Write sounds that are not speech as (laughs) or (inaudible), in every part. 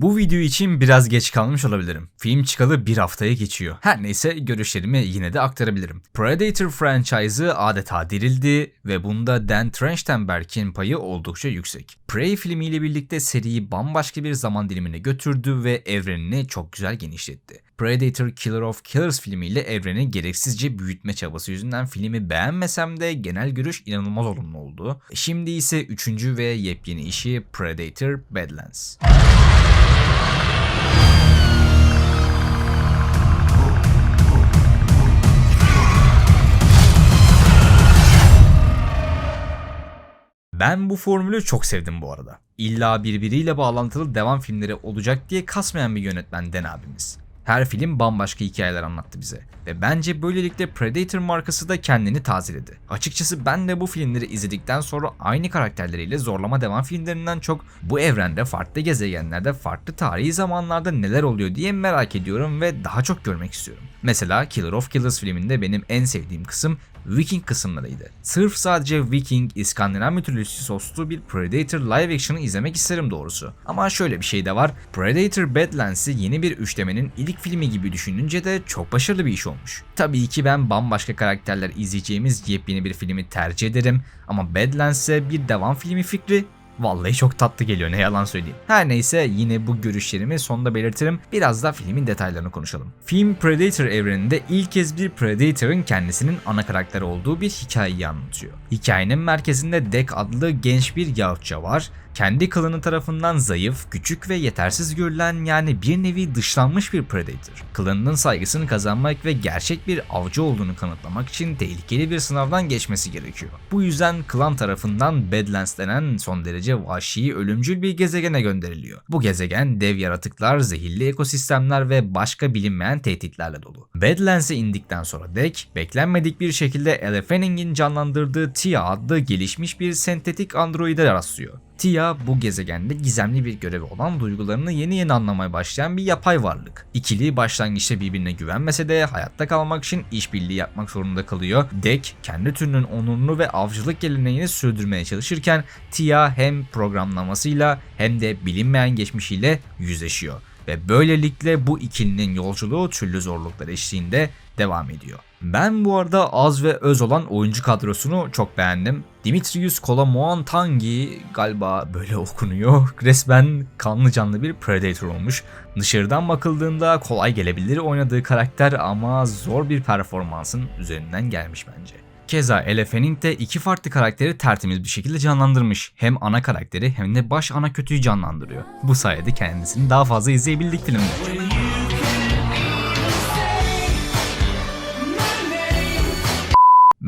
Bu video için biraz geç kalmış olabilirim. Film çıkalı bir haftaya geçiyor. Her neyse görüşlerimi yine de aktarabilirim. Predator franchise'ı adeta dirildi ve bunda Dan Trachtenberg'in payı oldukça yüksek. Prey filmiyle birlikte seriyi bambaşka bir zaman dilimine götürdü ve evrenini çok güzel genişletti. Predator Killer of Killers filmiyle evreni gereksizce büyütme çabası yüzünden filmi beğenmesem de genel görüş inanılmaz olumlu oldu. Şimdi ise üçüncü ve yepyeni işi Predator Badlands. Ben bu formülü çok sevdim bu arada. İlla birbiriyle bağlantılı devam filmleri olacak diye kasmayan bir yönetmen Den abimiz. Her film bambaşka hikayeler anlattı bize. Ve bence böylelikle Predator markası da kendini tazeledi. Açıkçası ben de bu filmleri izledikten sonra aynı karakterleriyle zorlama devam filmlerinden çok bu evrende farklı gezegenlerde farklı tarihi zamanlarda neler oluyor diye merak ediyorum ve daha çok görmek istiyorum. Mesela Killer of Killers filminde benim en sevdiğim kısım Viking kısımlarıydı. Sırf sadece Viking, İskandinav mitolojisi soslu bir Predator live action'ı izlemek isterim doğrusu. Ama şöyle bir şey de var. Predator Badlands'i yeni bir üçlemenin ilk filmi gibi düşününce de çok başarılı bir iş olmuş. Tabii ki ben bambaşka karakterler izleyeceğimiz yepyeni bir filmi tercih ederim ama Badlands'e bir devam filmi fikri Vallahi çok tatlı geliyor ne yalan söyleyeyim. Her neyse yine bu görüşlerimi sonda belirtirim. Biraz da filmin detaylarını konuşalım. Film Predator evreninde ilk kez bir Predator'ın kendisinin ana karakteri olduğu bir hikayeyi anlatıyor. Hikayenin merkezinde Dek adlı genç bir yahutça var kendi klanı tarafından zayıf, küçük ve yetersiz görülen yani bir nevi dışlanmış bir Predator. Klanının saygısını kazanmak ve gerçek bir avcı olduğunu kanıtlamak için tehlikeli bir sınavdan geçmesi gerekiyor. Bu yüzden klan tarafından Badlands denen son derece vahşi, ölümcül bir gezegene gönderiliyor. Bu gezegen dev yaratıklar, zehirli ekosistemler ve başka bilinmeyen tehditlerle dolu. Badlands'e indikten sonra Dek, beklenmedik bir şekilde Elle canlandırdığı Tia adlı gelişmiş bir sentetik androide rastlıyor. Tia bu gezegende gizemli bir görevi olan duygularını yeni yeni anlamaya başlayan bir yapay varlık. İkili başlangıçta birbirine güvenmese de hayatta kalmak için işbirliği yapmak zorunda kalıyor. Dek kendi türünün onurunu ve avcılık geleneğini sürdürmeye çalışırken Tia hem programlamasıyla hem de bilinmeyen geçmişiyle yüzleşiyor ve böylelikle bu ikilinin yolculuğu türlü zorluklar eşliğinde devam ediyor. Ben bu arada az ve öz olan oyuncu kadrosunu çok beğendim. Dimitrius Kolamoantangi galiba böyle (laughs) okunuyor. Resmen kanlı canlı bir Predator olmuş. Dışarıdan bakıldığında kolay gelebilir oynadığı karakter ama zor bir performansın üzerinden gelmiş bence. Keza Elle Fanning de iki farklı karakteri tertemiz bir şekilde canlandırmış. Hem ana karakteri hem de baş ana kötüyü canlandırıyor. Bu sayede kendisini daha fazla izleyebildik filmde.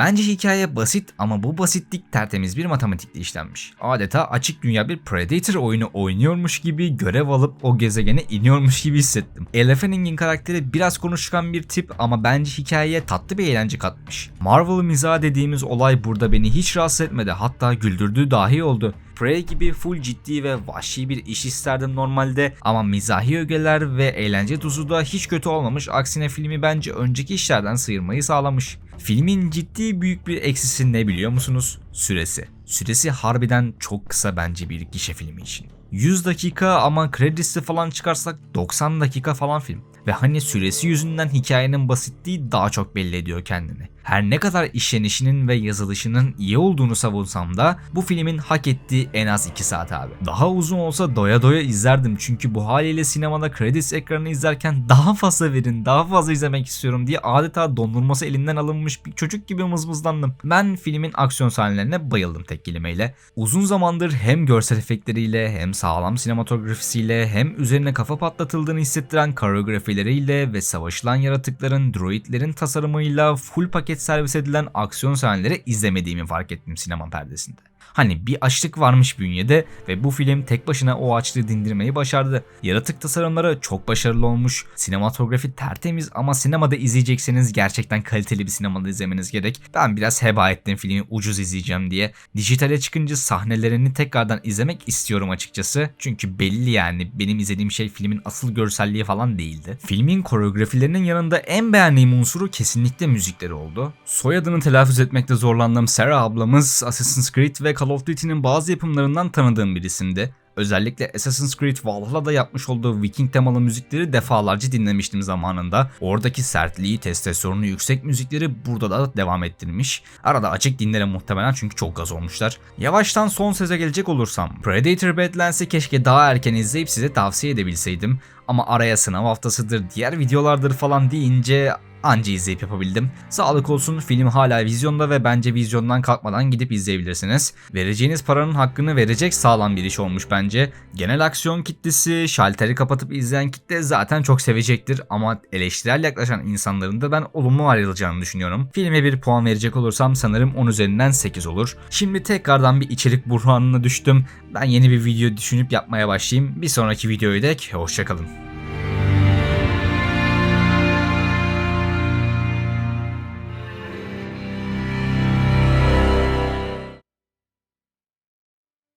Bence hikaye basit ama bu basitlik tertemiz bir matematikle işlenmiş. Adeta açık dünya bir Predator oyunu oynuyormuş gibi görev alıp o gezegene iniyormuş gibi hissettim. Elle Fanning'in karakteri biraz konuşkan bir tip ama bence hikayeye tatlı bir eğlence katmış. Marvel mizah dediğimiz olay burada beni hiç rahatsız etmedi hatta güldürdüğü dahi oldu. Prey gibi full ciddi ve vahşi bir iş isterdim normalde ama mizahi ögeler ve eğlence tuzu da hiç kötü olmamış aksine filmi bence önceki işlerden sıyırmayı sağlamış. Filmin ciddi büyük bir eksisi ne biliyor musunuz? Süresi. Süresi harbiden çok kısa bence bir gişe filmi için. 100 dakika ama kredisi falan çıkarsak 90 dakika falan film. Ve hani süresi yüzünden hikayenin basitliği daha çok belli ediyor kendini. Her ne kadar işlenişinin ve yazılışının iyi olduğunu savunsam da bu filmin hak ettiği en az 2 saat abi. Daha uzun olsa doya doya izlerdim çünkü bu haliyle sinemada kredis ekranını izlerken daha fazla verin, daha fazla izlemek istiyorum diye adeta dondurması elinden alınmış bir çocuk gibi mızmızlandım. Ben filmin aksiyon sahnelerine bayıldım tek kelimeyle. Uzun zamandır hem görsel efektleriyle hem sağlam sinematografisiyle hem üzerine kafa patlatıldığını hissettiren koreografileriyle ve savaşılan yaratıkların, droidlerin tasarımıyla full paket servis edilen aksiyon sahneleri izlemediğimi fark ettim sinema perdesinde. Hani bir açlık varmış bünyede ve bu film tek başına o açlığı dindirmeyi başardı. Yaratık tasarımları çok başarılı olmuş. Sinematografi tertemiz ama sinemada izleyecekseniz gerçekten kaliteli bir sinemada izlemeniz gerek. Ben biraz heba ettim filmi ucuz izleyeceğim diye. Dijitale çıkınca sahnelerini tekrardan izlemek istiyorum açıkçası. Çünkü belli yani benim izlediğim şey filmin asıl görselliği falan değildi. Filmin koreografilerinin yanında en beğendiğim unsuru kesinlikle müzikleri oldu. Soyadını telaffuz etmekte zorlandığım Sarah ablamız Assassin's Creed ve Call of Duty'nin bazı yapımlarından tanıdığım bir isimdi. Özellikle Assassin's Creed Valhalla'da yapmış olduğu Viking temalı müzikleri defalarca dinlemiştim zamanında. Oradaki sertliği, testosteronu yüksek müzikleri burada da devam ettirmiş. Arada açık dinlerim muhtemelen çünkü çok gaz olmuşlar. Yavaştan son söze gelecek olursam. Predator Badlands'i keşke daha erken izleyip size tavsiye edebilseydim. Ama araya sınav haftasıdır, diğer videolardır falan deyince anca izleyip yapabildim. Sağlık olsun film hala vizyonda ve bence vizyondan kalkmadan gidip izleyebilirsiniz. Vereceğiniz paranın hakkını verecek sağlam bir iş olmuş bence. Genel aksiyon kitlesi, şalteri kapatıp izleyen kitle zaten çok sevecektir ama eleştirel yaklaşan insanların da ben olumlu ayrılacağını düşünüyorum. Filme bir puan verecek olursam sanırım 10 üzerinden 8 olur. Şimdi tekrardan bir içerik burhanına düştüm. Ben yeni bir video düşünüp yapmaya başlayayım. Bir sonraki videoya dek hoşçakalın.